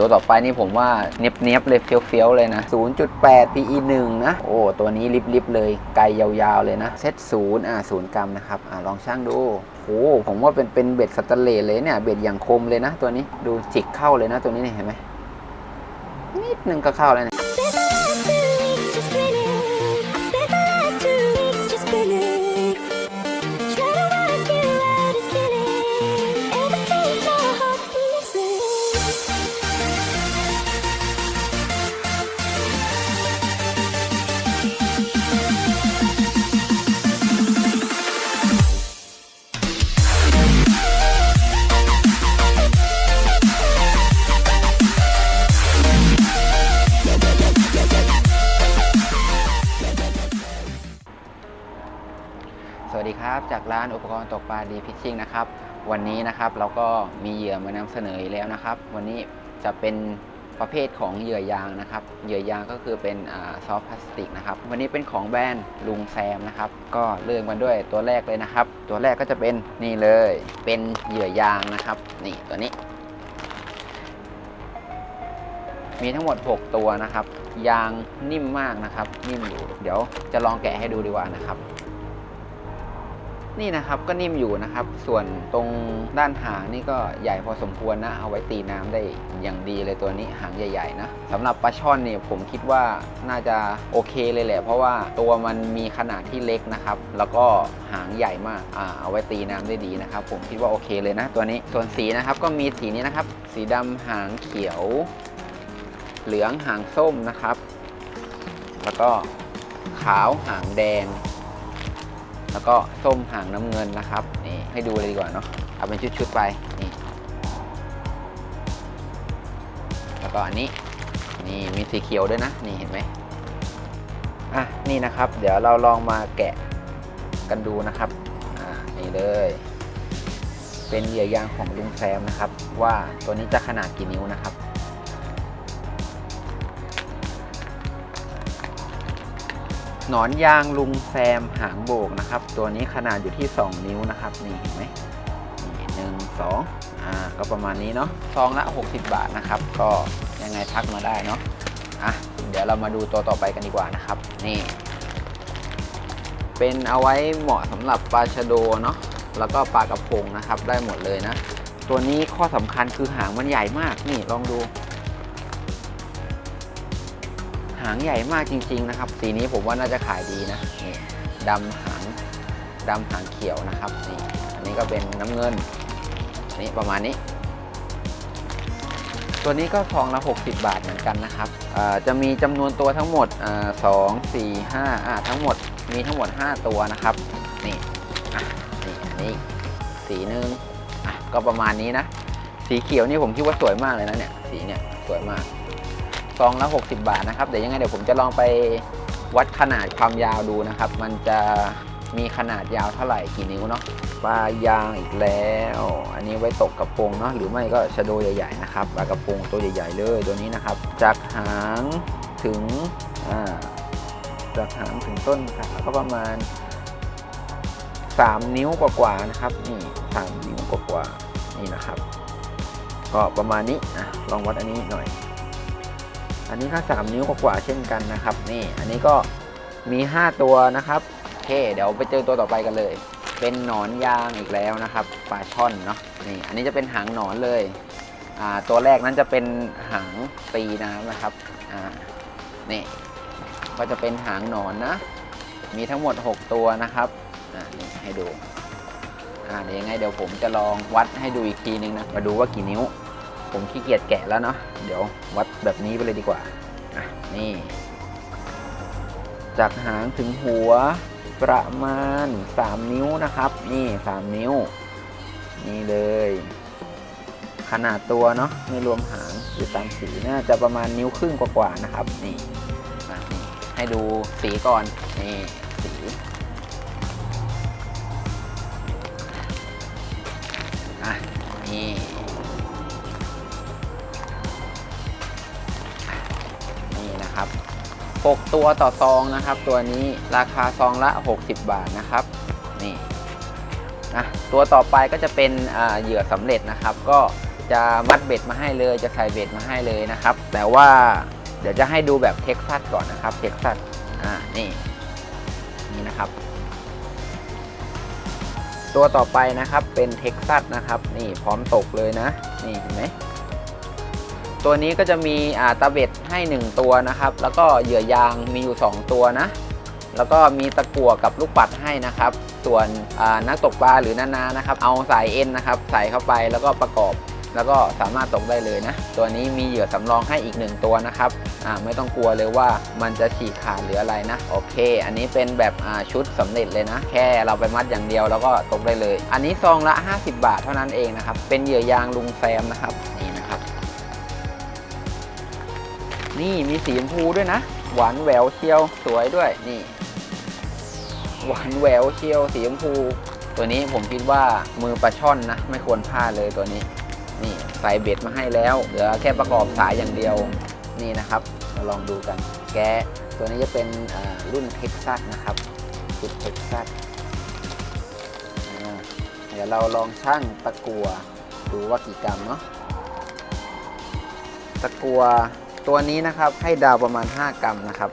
ตัวต่อไปนี่ผมว่าเนียบเนียบเลยเฟี้ยวๆเลยนะ 0.8 PE 1 นะ โอ้ ตัวนี้ลิบๆเลย ไกลยาวๆเลยนะ เซตศูนย์อ่าศูนย์กรัมนะครับ อ่าลองช่างดูโอ้ผมว่าเป็นเป็นเบ็ดสแตนเลสเลยเนี่ย เบ็ดอย่างคมเลยนะ ตัวนี้ ดูจิกเข้าเลยนะ ตัวนี้เนี่ยเห็นไหมนิดนึงก็เข้าแล้วเนี่ย จากร้านอุปกรณ์ตกปลาดีพิชชิ่งนะครับ วันนี้นะครับเราก็มีเหยื่อมานำเสนออีกแล้วนะครับ วันนี้จะเป็นประเภทของเหยื่อยางนะครับ เหยื่อยางก็คือเป็นซอฟต์พลาสติกนะครับ วันนี้เป็นของแบรนด์ลุงแซมนะครับ ก็เริ่มกันด้วยตัวแรกเลยนะครับ ตัวแรกก็จะเป็นนี่เลย เป็นเหยื่อยางนะครับ นี่ตัวนี้ มีทั้งหมด 6 ตัวนะครับ ยางนิ่มมากนะครับ นิ่มอยู่ เดี๋ยวจะลองแกะให้ดูดีกว่านะครับ นี่นะครับก็นิ่มอยู่นะครับ ส่วนตรงด้านหางนี่ก็ใหญ่พอสมควรนะ เอาไว้ตีน้ำได้อย่างดีเลยตัวนี้หางใหญ่ๆนะสำหรับปลาช่อนเนี่ยผมคิดว่าน่าจะโอเคเลยแหละ เพราะว่าตัวมันมีขนาดที่เล็กนะครับ แล้วก็หางใหญ่มากอ่าเอาไว้ตีน้ำได้ดีนะครับ ผมคิดว่าโอเคเลยนะตัวนี้ ส่วนสีนะครับก็มีสีนี้นะครับ สีดำหางเขียว เหลืองหางส้มนะครับ แล้วก็ขาวหางแดง แล้วก็ส้มหางน้ำเงินนะครับนี่ให้ดูเลยดีกว่าเนาะเอาเป็นชุดๆไปนี่แล้วก็อันนี้นี่มีสีเขียวด้วยนะนี่เห็นไหมอะนี่นะครับ เดี๋ยวเราลองมาแกะกันดูนะครับอ่านี่เลย เป็นเหยื่อยางของลุงแซมนะครับ ว่าตัวนี้จะขนาดกี่นิ้วนะครับ หนอนยางลุงแซมหางโบกนะครับ ตัวนี้ขนาดอยู่ที่ 2 นิ้วนะครับ นี่เห็นไหมนี่หนึ่งสองอ่าก็ประมาณนี้เนาะซองละ 60 บาทนะครับ ก็ยังไงทักมาได้เนาะอะเดี๋ยวเรามาดูตัวต่อไปกันดีกว่านะครับ นี่ เป็นเอาไว้เหมาะสำหรับปลาชะโดเนาะแล้วก็ปลากระพงนะครับ ได้หมดเลยนะ ตัวนี้ข้อสำคัญคือหางมันใหญ่มากนี่ลองดู หางใหญ่มากจริง ๆ นะครับ สีนี้ผมว่าน่าจะขายดีนะนี่ดำหางดำหางเขียวนะครับนี่อันนี้ก็เป็นน้ำเงินอันนี้ประมาณนี้ ตัวนี้ก็ซองละ 60 บาทเหมือนกันนะครับจะมีจำนวนตัวทั้งหมดสองสี่ห้าทั้งหมดมีทั้งหมด 5 ตัวนะครับนี่นี่อันนี้สีหนึ่งก็ประมาณนี้นะ สีเขียวนี่ผมคิดว่าสวยมากเลยนะเนี่ยสีเนี่ยสวยมาก ซองละ 60 บาทนะครับ เดี๋ยวยังไงเดี๋ยวผมจะลองไปวัดขนาดความยาวดูนะครับ มันจะมีขนาดยาวเท่าไหร่กี่นิ้วเนาะปลายางอีกแล้ว อันนี้ไว้ตกกระพงเนาะหรือไม่ก็ชะโดใหญ่ๆนะครับปลากระพงตัวใหญ่ๆเลยตัวนี้นะครับ จากหางถึงจากหางถึงต้นขาก็ประมาณ 3 นิ้วกว่าๆนะครับนี่3นิ้วกว่าๆนี่นะครับ ก็ประมาณนี้อะลองวัดอันนี้หน่อย อันนี้ก็ 3 นิ้วกว่าเช่นกันนะครับ นี่อันนี้ก็มี 5 ตัวนะครับโอเค เดี๋ยวไปเจอตัวต่อไปกันเลย เป็นหนอนยางอีกแล้วนะครับปลาช่อนเนาะนี่อันนี้จะเป็นหางหนอนเลยอ่าตัวแรกนั้นจะเป็นหางตีน้ำนะครับอ่านี่ก็จะเป็นหางหนอนนะ มีทั้งหมด 6 ตัวนะครับอ่านี่ให้ดูอ่าเดี๋ยวยังไงเดี๋ยวผมจะลองวัดให้ดูอีกทีนึงนะมาดูว่ากี่นิ้ว ผมขี้เกียจแกะแล้วเนาะเดี๋ยววัดแบบนี้ไปเลยดีกว่าอะนี่ จากหางถึงหัวประมาณ 3 นิ้วนะครับ นี่ 3 นิ้ว นี่เลย ขนาดตัวเนาะไม่รวมหางอยู่ตามสีน่าจะประมาณนิ้วครึ่งกว่าๆนะครับ นี่อะนี่ให้ดูสีก่อน นี่สีอะนี่ นะครับ 6 ตัวต่อซองนะครับ ตัวนี้ราคาซองละ 60 บาทนะครับนี่นะตัวต่อไปก็จะเป็นเหยื่อสำเร็จนะครับ ก็จะมัดเบ็ดมาให้เลย จะใส่เบ็ดมาให้เลยนะครับ แต่ว่าเดี๋ยวจะให้ดูแบบเท็กซัสก่อนนะครับเท็กซัสอ่านี่นี่นะครับ ตัวต่อไปนะครับเป็นเท็กซัสนะครับ นี่พร้อมตกเลยนะ นี่เห็นไหม ตัวนี้ก็จะมีอ่าตะเบ็ดให้ 1 ตัวนะครับ แล้วก็เหยื่อยางมีอยู่ 2 ตัวนะ แล้วก็มีตะกั่วกับลูกปัดให้นะครับ ส่วนนักตกปลาหรือนานานะครับ เอาสายเอ็นนะครับใส่เข้าไปแล้วก็ประกอบ แล้วก็สามารถตกได้เลยนะ ตัวนี้มีเหยื่อสำรองให้อีก 1 ตัวนะครับไม่ต้องกลัวเลยว่ามันจะฉีกขาดหรืออะไรนะ โอเค อันนี้เป็นแบบชุดสำเร็จเลยนะ แค่เราไปมัดอย่างเดียวแล้วก็ตกได้เลย อันนี้ซองละ 50 บาทเท่านั้นเองนะครับ เป็นเหยื่อยางลุงแซมนะครับ นี่มีสีชมพูด้วยนะ หวานแหววเชียวสวยด้วยนี่ หวานแหววเชียวสีชมพู ตัวนี้ผมคิดว่ามือปลาช่อนนะไม่ควรพลาดเลยตัวนี้ นี่ใส่เบ็ดมาให้แล้ว เหลือแค่ประกอบสายอย่างเดียวนี่นะครับมาลองดูกัน แกตัวนี้จะเป็นรุ่นเท็กซัสนะครับชุดเท็กซัสเดี๋ยวเราลองชั่งตะกัวดูว่ากี่กรัมเนาะตะกัว ตัวนี้นะครับให้ดาวประมาณ 5 กรัมนะครับ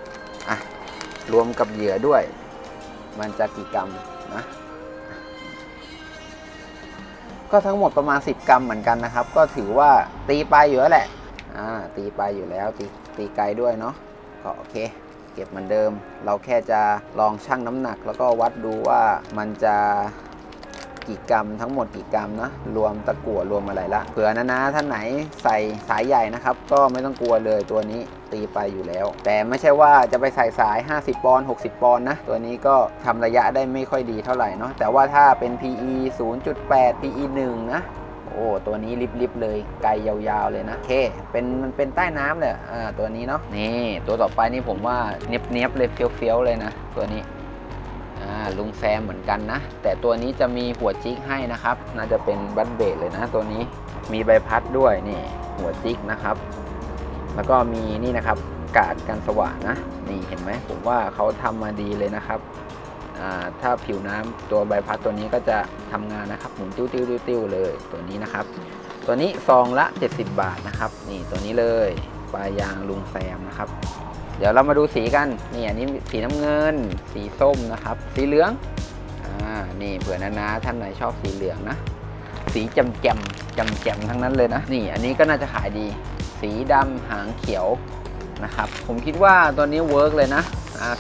อะรวมกับเหยื่อด้วย มันจะกี่กรัมนะก็ทั้งหมดประมาณ 10 กรัมเหมือนกันนะครับ ก็ถือว่าตีไปอยู่แล้วแหละอ่าตีไปอยู่แล้วตีตีไกลด้วยเนาะก็โอเค เก็บเหมือนเดิม เราแค่จะลองชั่งน้ำหนัก แล้วก็วัดดูว่ามันจะ กี่กรัมทั้งหมดกี่กรัมนะรวมตะกั่วรวมอะไรละเผื่อนะนะท่านไหนใส่สายใหญ่นะครับ ก็ไม่ต้องกลัวเลยตัวนี้ตีไปอยู่แล้ว แต่ไม่ใช่ว่าจะไปใส่สาย 50 ปอนด์60 ปอนด์นะ ตัวนี้ก็ทำระยะได้ไม่ค่อยดีเท่าไหร่เนาะแต่ว่าถ้าเป็น PE 0.8 PE 1 นะโอ้ตัวนี้ลิบๆเลยไกลยาวๆเลยนะโอเคเป็นมันเป็นใต้น้ำเลยอ่าตัวนี้เนาะนี่ตัวต่อไปนี่ผมว่าเนียบๆเลยเฟี้ยวๆเลยนะ ตัวนี้ ลุงแซมเหมือนกันนะ แต่ตัวนี้จะมีหัวจิกให้นะครับ น่าจะเป็นบัตเบดเลยนะตัวนี้มีใบพัดด้วยนี่หัวจิกนะครับ แล้วก็มีนี่นะครับกาดกันสว่างนะ นี่เห็นไหมผมว่าเขาทำมาดีเลยนะครับถ้าผิวน้ำตัวใบพัดตัวนี้ก็จะทำงานนะครับหมุนติ้วติ้วติ้วติ้วเลยตัวนี้นะครับ ตัวนี้ซองละ 70 บาทนะครับ นี่ตัวนี้เลยปลายางลุงแซมนะครับ เดี๋ยวเรามาดูสีกัน นี่อันนี้สีน้ำเงิน สีส้มนะครับ สีเหลือง อ่า นี่เผื่อนานาท่านไหนชอบสีเหลืองนะ สีจำแจมจำแจมทั้งนั้นเลยนะ นี่อันนี้ก็น่าจะขายดี สีดำหางเขียวนะครับ ผมคิดว่าตัวนี้เวิร์กเลยนะ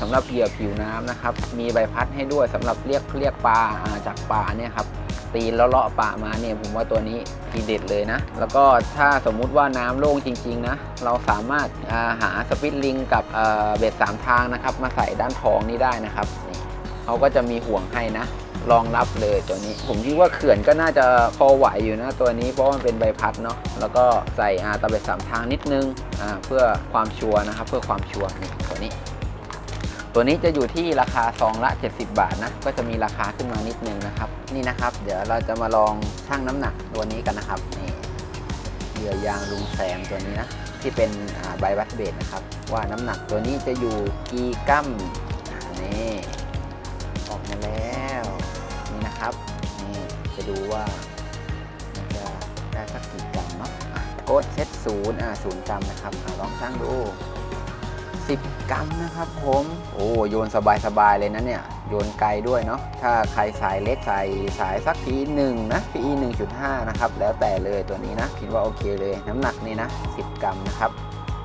สำหรับเหยื่อผิวน้ำนะครับ มีใบพัดให้ด้วยสำหรับเรียกเรียกปลาอ่าจากป่าเนี่ยครับ ตีนแล้วเลาะป่ามาเนี่ยผมว่าตัวนี้ทีเด็ดเลยนะ แล้วก็ถ้าสมมุติว่าน้ำโล่งจริงๆนะเราสามารถาหาสปิตลิงกับเเบ็ดสามทางนะครับ มาใส่ด้านท้องนี้ได้นะครับนี่เขาก็จะมีห่วงให้นะรองรับเลยตัวนี้ ผมคิดว่าเขื่อนก็น่าจะพอไหวอยู่นะตัวนี้เพราะมันเป็นใบพัดเนาะแล้วก็ใส่อาตะเบ็ดสามทางนิดนึงเพื่อความชัวร์นะครับ เพื่อความชัวร์นี่ตัวนี้ ตัวนี้จะอยู่ที่ราคาซองละ 70 บาทนะ ก็จะมีราคาขึ้นมานิดนึงนะครับ นี่นะครับ เดี๋ยวเราจะมาลองชั่งน้ำหนักตัวนี้กันนะครับ นี่เหยื่อยางลุงแซมตัวนี้นะ ที่เป็นใบวัดเบสนะครับ ว่าน้ำหนักตัวนี้จะอยู่กี่กัมนี่ออกมาแล้ว นี่นะครับ นี่จะดูว่ามันจะได้สักกี่กรัมเนาะกดเซตศูนย์อ่าศูนย์กรัมนะครับลองชั่งดู 10กรัมนะครับผมโอ้โยนสบายๆเลยนะเนี่ย โยนไกลด้วยเนาะถ้าใครสายเล็กใส่สายสัก PE 1นะ PE 1.5นะครับ แล้วแต่เลยตัวนี้นะ คิดว่าโอเคเลย น้ำหนักนี่นะ 10 กรัมนะครับ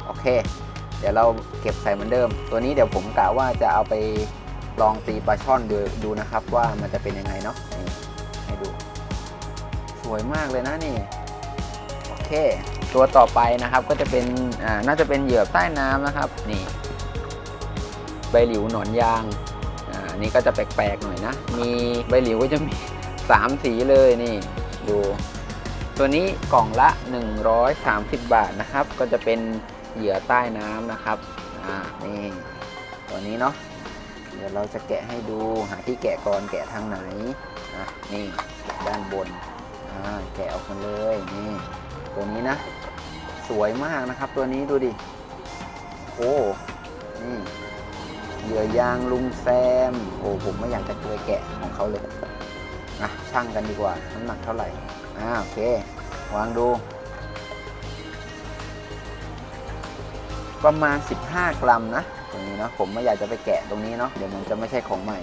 โอเค เดี๋ยวเราเก็บใส่เหมือนเดิม ตัวนี้เดี๋ยวผมกะว่าจะเอาไปลองตีปลาช่อนดูดูนะครับ ว่ามันจะเป็นยังไงเนาะนี่ให้ดู สวยมากเลยนะนี่โอเค ตัวต่อไปนะครับก็จะเป็นอ่าน่าจะเป็นเหยื่อใต้น้ำนะครับ นี่ ใบหลิวหนอนยางอ่าอันนี่ก็จะแปลกๆหน่อยนะ มีใบหลิวก็จะมี 3 สีเลยนี่ดูตัวนี้กล่องละ 130 บาทนะครับ ก็จะเป็นเหยื่อใต้น้ำนะครับอ่านี่ตัวนี้เนาะเดี๋ยวเราจะแกะให้ดูหาที่แกะก่อนแกะทางไหนอะนี่แกะด้านบนอ่าแกะออกมาเลยนี่ตัวนี้นะ สวยมากนะครับตัวนี้ดูดิโอ้นี่ เหยื่อยางลุงแซม โอ้ผมไม่อยากจะเคยแกะของเขาเลยนะช่างกันดีกว่า น้ำหนักเท่าไหร่อ่าโอเค วางดู ประมาณ 15 กรัมนะ ตรงนี้เนาะผมไม่อยากจะไปแกะตรงนี้เนาะเดี๋ยวมันจะไม่ใช่ของใหม่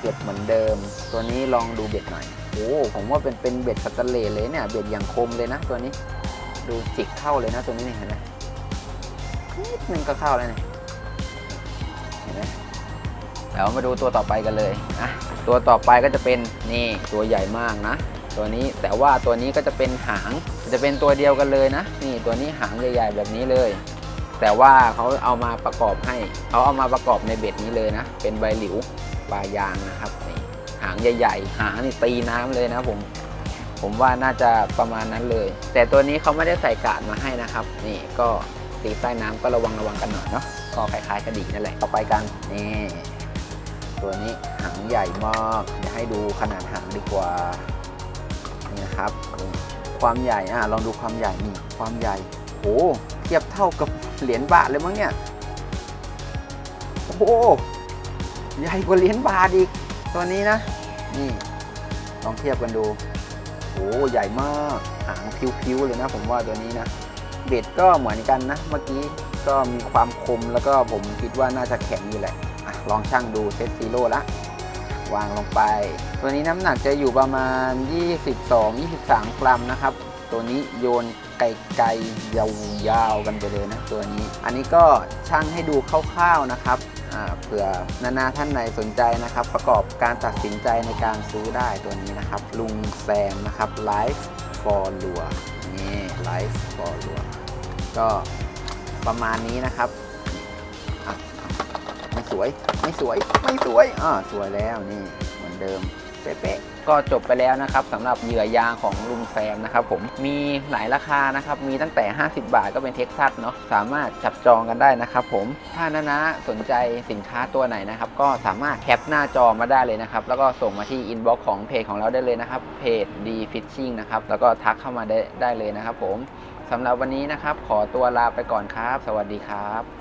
เบ็ดเหมือนเดิม ตัวนี้ลองดูเบ็ดหน่อยโอ้ผมว่าเป็นเป็นเบ็ดสแตนเลเลยเนี่ยเบ็ดอย่างคมเลยนะ ตัวนี้ ดูจิกเข้าเลยนะตัวนี้เห็นไหมนิดนึงก็เข้าเล้เนี่ย ห็นไหมเดี๋ยวมาดูตัวต่อไปกันเลยอะตัวต่อไปก็จะเป็นนี่ตัวใหญ่มากนะ ตัวนี้แต่ว่าตัวนี้ก็จะเป็นหางจะเป็นตัวเดียวกันเลยนะ นี่ตัวนี้หางใหญ่ๆแบบนี้เลย แต่ว่าเขาเอามาประกอบให้เขาเอามาประกอบในเบ็ดนี้เลยนะ เป็นใบหลิวปลายางนะครับนี่หางใหญ่ๆ หางนี่ตีน้ำเลยนะผมผมว่าน่าจะประมาณนั้นเลย แต่ตัวนี้เขาไม่ได้ใส่กาดมาให้นะครับ นี่ก็ ตีใต้น้ำก็ระวังระวังกันหน่อยเนาะก็คล้ายๆกระดิ่งนั่นแหละต่อไปกันนี่ตัวนี้หางใหญ่มากเดี๋ยวให้ดูขนาดหางดีกว่านี่นะครับ ความใหญ่อะลองดูความใหญ่นี่ความใหญ่โอ้เทียบเท่ากับเหรียญบาทเลยมั้งเนี่ยโอ้โหใหญ่กว่าเหรียญบาทอีกตัวนี้นะ นี่ ลองเทียบกันดูโอ้ใหญ่มากหางพิ้วๆเลยนะ ผมว่าตัวนี้นะ เบ็ดก็เหมือนกันนะ เมื่อกี้ก็มีความคมแล้วก็ผมคิดว่าน่าจะแข็งอยู่แหละอะลองช่างดูเซตซีโร่ละวางลงไป ตัวนี้น้ำหนักจะอยู่ประมาณ 22-23 กรัมนะครับ ตัวนี้โยนไกลๆยาวๆกันไปเลยนะตัวนี้ อันนี้ก็ช่างให้ดูคร่าวๆนะครับเผื่อนานาท่านไหนสนใจนะครับ ประกอบการตัดสินใจในการซื้อได้ตัวนี้นะครับ ลุงแซมนะครับ Life for ลัวนี่ Life for ลัว ก็ประมาณนี้นะครับไม่สวยไม่สวยไม่สวยอ่าสวยแล้วนี่เหมือนเดิมเป๊ะๆก็จบไปแล้วนะครับสำหรับเหยื่อยางของลุงแซมนะครับผมมีหลายราคานะครับ มีตั้งแต่ 50 บาทก็เป็นเท็กซัสเนาะสามารถจับจองกันได้นะครับผมถ้านานะสนใจสินค้าตัวไหนนะครับ ก็สามารถแคปหน้าจอมาได้เลยนะครับ แล้วก็ส่งมาที่อินบ็อกซ์ของเพจของเราได้เลยนะครับเพจ D Fishing นะครับแล้วก็ทักเข้ามาได้ได้เลยนะครับผม สำหรับวันนี้นะครับ ขอตัวลาไปก่อนครับ สวัสดีครับ